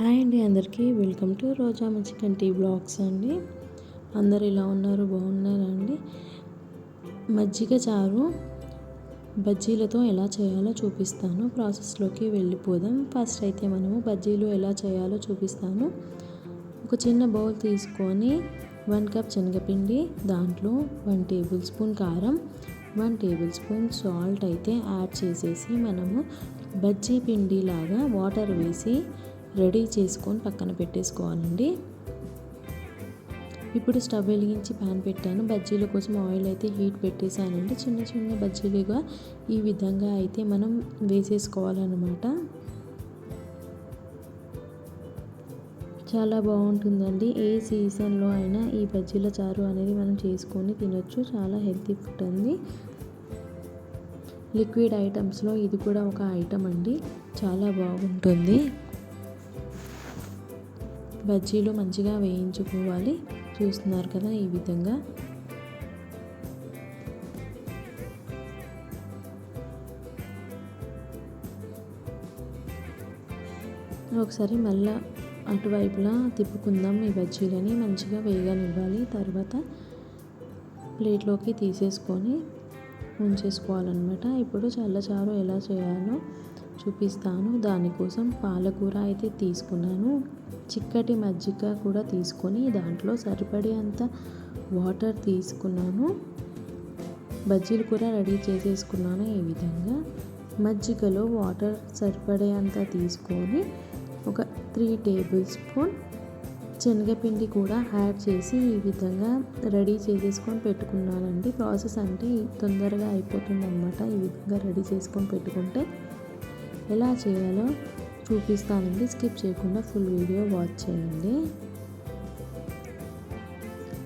Hi అండి అందరికీ. Welcome to Roja Machikanti blogs అండి. అందరు ఇలా ఉన్నారు? బాగున్నారండి మజ్జిగ చారు బజ్జీలతో ఎలా చేయాలో చూపిస్తాను. ప్రాసెస్లోకి వెళ్ళిపోదాం. ఫస్ట్ అయితే మనము బజ్జీలు ఎలా చేయాలో చూపిస్తాను. ఒక చిన్న బౌల్ తీసుకొని వన్ కప్ శనగపిండి దాంట్లో వన్ టేబుల్ స్పూన్ కారం వన్ టేబుల్ స్పూన్ సాల్ట్ అయితే యాడ్ చేసేసి మనము బజ్జీ పిండి లాగా వాటర్ వేసి రెడీ చేసుకొని పక్కన పెట్టేసుకోవాలండి. ఇప్పుడు స్టవ్ వెలిగించి ప్యాన్ పెట్టాను. బజ్జీల కోసం ఆయిల్ అయితే హీట్ పెట్టేశానండి. చిన్న చిన్న బజ్జీలుగా ఈ విధంగా అయితే మనం వేసేసుకోవాలన్నమాట. చాలా బాగుంటుందండి. ఏ సీజన్లో అయినా ఈ బజ్జీల చారు అనేది మనం చేసుకొని తినొచ్చు. చాలా హెల్తీ ఫుడ్ అండి. లిక్విడ్ ఐటమ్స్లో ఇది కూడా ఒక ఐటమ్ అండి. చాలా బాగుంటుంది. బజ్జీలు మంచిగా వేయించుకోవాలి. చూస్తున్నారు కదా ఈ విధంగా. ఒకసారి మళ్ళా అటువైపులా తిప్పుకుందాం ఈ బజ్జీలని. మంచిగా వేయనివ్వాలి తర్వాత ప్లేట్లోకి తీసేసుకొని ఉంచేసుకోవాలన్నమాట. ఇప్పుడు చల్లచారు ఎలా చేయాలో చూపిస్తాను. దానికోసం పాలకూర అయితే తీసుకున్నాను. చిక్కటి మజ్జిగ కూడా తీసుకొని దాంట్లో సరిపడే అంత వాటర్ తీసుకున్నాను. బజ్జీలు కూడా రెడీ చేసేసుకున్నాను ఈ విధంగా. మజ్జిగలో వాటర్ సరిపడే అంత తీసుకొని ఒక త్రీ టేబుల్ స్పూన్ శనగపిండి కూడా యాడ్ చేసి ఈ విధంగా రెడీ చేసేసుకొని పెట్టుకున్నానండి. ప్రాసెస్ అంటే తొందరగా అయిపోతుంది అనమాట ఈ విధంగా రెడీ చేసుకొని పెట్టుకుంటే ఎలా చేయాలో చూపిస్తానండి. స్కిప్ చేయకుండా ఫుల్ వీడియో వాచ్ చేయండి.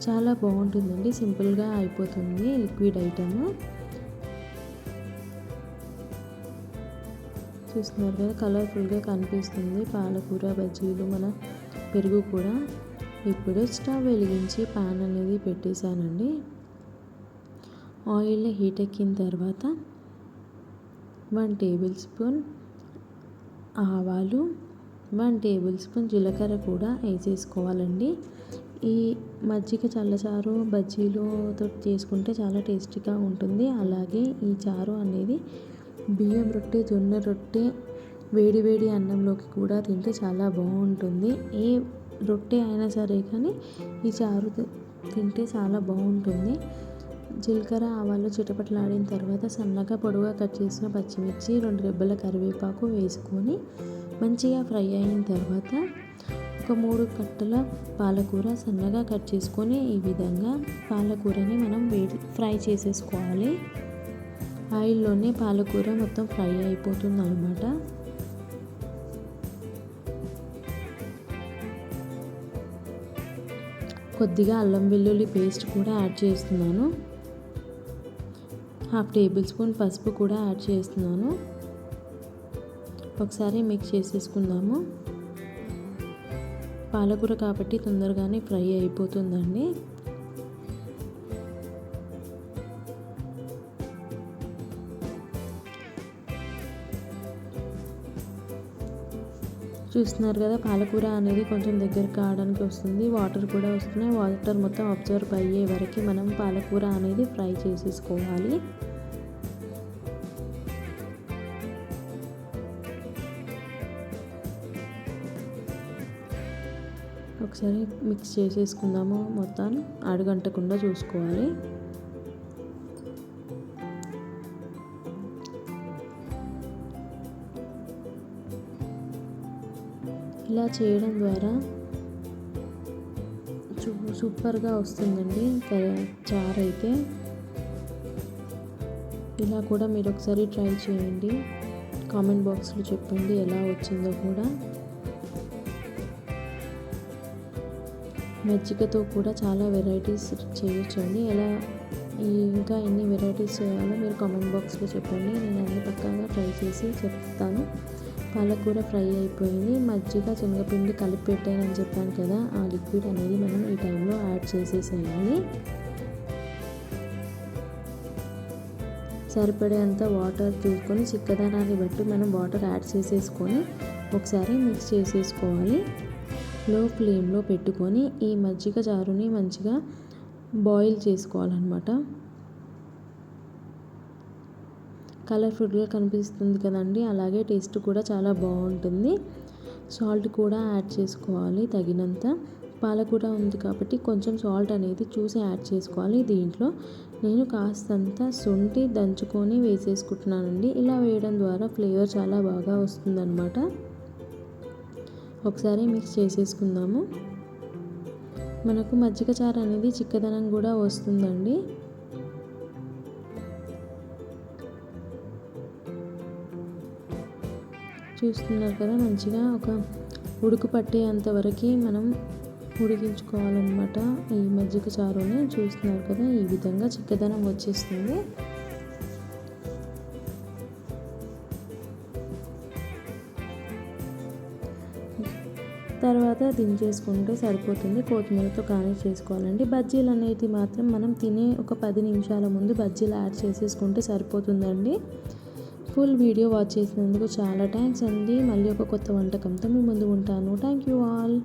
చాలా బాగుంటుందండి. సింపుల్గా అయిపోతుంది లిక్విడ్ ఐటమ్. చూస్తున్నారు కదా కలర్ఫుల్గా కనిపిస్తుంది. పాలకూర బజ్జీలు మన పెరుగు కూడా ఇప్పుడు స్టవ్ వెలిగించి పాన్ అనేది పెట్టేశానండి. ఆయిల్ హీట్ ఎక్కిన తర్వాత వన్ టేబుల్ స్పూన్ ఆవాలు వన్ టేబుల్ స్పూన్ జీలకర్ర కూడా వేసేసుకోవాలండి. ఈ మజ్జిగ చల్లచారు బజ్జీలతో చేసుకుంటే చాలా టేస్టీగా ఉంటుంది. అలాగే ఈ చారు అనేది బియ్యం రొట్టె జొన్న రొట్టె వేడి వేడి అన్నంలోకి కూడా తింటే చాలా బాగుంటుంది. ఏ రొట్టె అయినా సరే కానీ ఈ చారు తింటే చాలా బాగుంటుంది. జీలకర్ర ఆవాలు చిటపటలాడిన తర్వాత సన్నగా పొడవుగా కట్ చేసిన పచ్చిమిర్చి రెండు రెబ్బల కరివేపాకు వేసుకొని మంచిగా ఫ్రై అయిన తర్వాత ఒక మూడు కట్టల పాలకూర సన్నగా కట్ చేసుకొని ఈ విధంగా పాలకూరని మనం వేడి ఫ్రై చేసేసుకోవాలి. ఆయిల్లోనే పాలకూర మొత్తం ఫ్రై అయిపోతుంది అనమాట కొద్దిగా అల్లం వెల్లుల్లి పేస్ట్ కూడా యాడ్ చేస్తున్నాను. హాఫ్ టేబుల్ స్పూన్ పసుపు కూడా యాడ్ చేస్తున్నాను. ఒకసారి మిక్స్ చేసేసుకుందాము. పాలకూర కాబట్టి తొందరగానే ఫ్రై అయిపోతుందండి. చూస్తున్నారు కదా పాలకూర అనేది కొంచెం దగ్గర కావడానికి వస్తుంది. వాటర్ కూడా వస్తున్నాయి. వాటర్ మొత్తం అబ్జర్వ్ అయ్యే వరకు మనం పాలకూర అనేది ఫ్రై చేసేసుకోవాలి. ఒకసారి మిక్స్ చేసేసుకుందాము మొత్తం. అడగంటకుండా చూసుకోవాలి. ఇలా చేయడం ద్వారా సూపర్గా వస్తుందండి. చారు అయితే. ఇలా కూడా మీరు ఒకసారి ట్రై చేయండి. కామెంట్ బాక్స్లో చెప్పండి ఎలా వచ్చిందో కూడా. మజ్జిగతో కూడా చాలా వెరైటీస్ చేయొచ్చండి. ఎలా ఇంకా ఎన్ని వెరైటీస్ చేయాలో మీరు కామెంట్ బాక్స్లో చెప్పండి. నేను అన్ని పక్కాగా ట్రై చేసి చెప్తాను. పాలకూర ఫ్రై అయిపోయింది. మజ్జిగ శనగపిండి కలిపి పెట్టానని చెప్పాను కదా ఆ లిక్విడ్ అనేది మనం ఈ టైంలో యాడ్ చేసేసేయాలి. సరిపడేంత వాటర్ చూసుకొని చిక్కదనాన్ని బట్టి మనం వాటర్ యాడ్ చేసేసుకొని ఒకసారి మిక్స్ చేసేసుకోవాలి. లో ఫ్లేమ్లో పెట్టుకొని ఈ మజ్జిగ చారుని మంచిగా బాయిల్ చేసుకోవాలన్నమాట. కలర్ఫుల్గా కనిపిస్తుంది కదండి. అలాగే టేస్ట్ కూడా చాలా బాగుంటుంది. సాల్ట్ కూడా యాడ్ చేసుకోవాలి తగినంత. పాలకూర ఉంది కాబట్టి కొంచెం సాల్ట్ అనేది చూసి యాడ్ చేసుకోవాలి. దీంట్లో నేను కాస్తంత శొంఠి దంచుకొని వేసేసుకుంటున్నానండి. ఇలా వేయడం ద్వారా ఫ్లేవర్ చాలా బాగా వస్తుందన్నమాట. ఒకసారి మిక్స్ చేసేసుకుందాము. మనకు మజ్జిగ చారు అనేది చిక్కదనం కూడా వస్తుందండి. చూస్తున్నారు కదా మంచిగా ఒక ఉడుకు పట్టేంత వరకు మనం ఉడికించుకోవాలన్నమాట. ఈ మజ్జిగ చారుని చూస్తున్నారు కదా ఈ విధంగా చిక్కదనం వచ్చేస్తుంది. తర్వాత దించేసుకుంటే సరిపోతుంది. కొత్తిమీరతో కానీ చేసుకోవాలండి. బజ్జీలు అనేది మాత్రం మనం తినే ఒక పది నిమిషాల ముందు బజ్జీలు యాడ్ చేసేసుకుంటే సరిపోతుందండి. ఫుల్ వీడియో వాచ్ చేసినందుకు చాలా థ్యాంక్స్ అండి. మళ్ళీ ఒక కొత్త వంటకంతో మీ ముందు ఉంటాను. Thank you all